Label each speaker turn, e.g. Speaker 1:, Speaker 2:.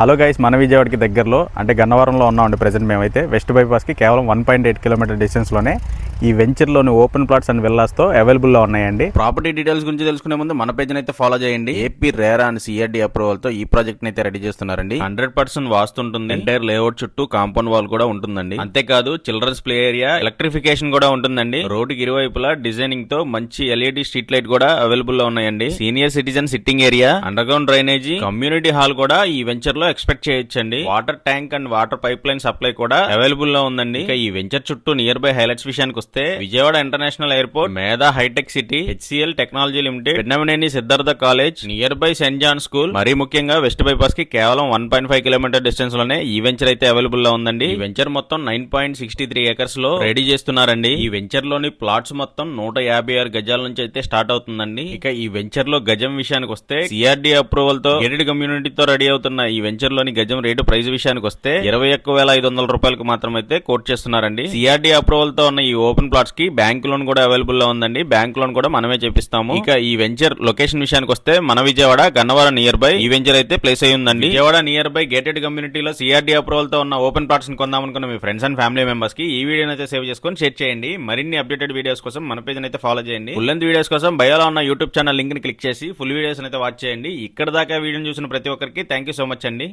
Speaker 1: Hello guys మన విజయవాడకి దగ్గరలో అంటే గన్నవరంలో ఉన్నామండి ప్రజెంట్ మేమైతే. వెస్ట్ బైపాస్కి కేవలం వన్ పాయింట్ ఎయిట్ కిలోమీటర్ డిస్టెన్స్లోనే ఈ వెంచర్లోని ఓపెన్ ప్లాట్స్ అండ్ విల్లాస్తో అవైలబుల్లో ఉన్నాయండి.
Speaker 2: ప్రాపర్టీ డీటెయిల్స్ గురించి తెలుసుకునే ముందు మన పేజ్ అయితే ఫాలో చేయండి. ఏపీ రేరా అండ్ సిఆర్డి అప్రూవల్తో ఈ ప్రాజెక్ట్ అయితే రెడీ చేస్తున్నారండి. హండ్రెడ్ పర్సెంట్ వాస్తుంటుంది ఎంటైర్ లేఅవుట్ చుట్టూ కాంపౌండ్ వాల్ కూడా ఉంటుందండి. అంతేకాదు చిల్డ్రన్స్ ప్లే ఏరియా ఎలక్ట్రిఫికేషన్ కూడా ఉంటుందండి. రోడ్డుకి ఇరువైపులా డిజైనింగ్తో మంచి ఎల్ఈడి స్ట్రీట్ లైట్ కూడా అవైలబుల్లో ఉన్నాయండి. Senior citizen sitting area underground drainage community hall కూడా ఈ వెంచర్లో ఎక్స్పెక్ట్ చేయొచ్చండి. Water tank and water pipeline supply కూడా అవైలబుల్లో ఉందండి. ఇక ఈ వెంచర్ చుట్టూ నియర్ బై హైలైట్స్ విషయానికి వస్తే Vijayawada international airport Medha hitech city HCL technology limited Pennamaneni Siddhartha college near by saint John school మరీ ముఖ్యంగా వెస్ట్ బైపాస్కి కేవలం వన్ పాయింట్ ఫైవ్ కిలోమీటర్ డిస్టెన్స్లోనే ఈ వెంచర్ అయితే అవైలబుల్లో ఉందండి. ఈ వెంచర్ మొత్తం నైన్ పాయింట్ సిక్స్టీ త్రీ ఏకర్స్లో రెడీ చేస్తున్నారండి. ఈ వెంచర్లోని ప్లాట్స్ మొత్తం నూట యాభై ఆరు గజాల నుంచి అయితే స్టార్ట్ అవుతుందండి. ఇక ఈ వెంచర్లో గజం విషయానికి వస్తే సిఆర్డి అప్రూవల్తో గేటెడ్ కమ్యూనిటీతో రెడీ అవుతున్న ఈ వెంచర్లోని గజం రేటు ప్రైస్ విషయానికి వస్తే ఇరవై ఒక్క వేల ఐదు వందల రూపాయలకు మాత్రం అయితే కోట్ చేస్తున్నారండి. సిఆర్డి అప్రూవల్తో ఉన్న ఈ ఓపెన్ ప్లాట్స్కి బ్యాంక్ లోన్ కూడా అవైలబుల్లో ఉందండి. బ్యాంక్ లోన్ కూడా మనమే చేపిస్తాము. ఇక ఈ వెంచర్ లొకేషన్ విషయానికి వస్తే మన విజయవాడ గన్నవరం నియర్ బై ఈ వెంచర్ అయితే ప్లేస్ అయి ఉందండి. విజయవాడ నియర్ బై గేటెడ్ కమ్యూనిటీలో సిఆర్డి అప్రూవల్తో ఉన్న ఓపెన్ ప్లాట్స్ని కొందాం అనుకున్న మీ ఫ్రెండ్స్ అండ్ ఫ్యామిలీ మెంబర్స్కి ఈ వీడియోని అయితే సేవ్ చేసుకొని షేర్ చేయండి. మరిన్ని అప్డేటెడ్ వీడియోస్ కోసం మన పేజ్ అయితే ఫాలో చేయండి. ఫుల్ లెంత్ వీడియోస్ కోసం బయోలో ఉన్న యూట్యూబ్ ఛానల్ లింక్ని క్లిక్ చేసి ఫుల్ వీడియోస్ అయితే వాచ్ చేయండి. ఇక్కడ దాకా వీడియోని చూసిన ప్రతి ఒక్కరికి థ్యాంక్ యూ సో మచ్ అండి.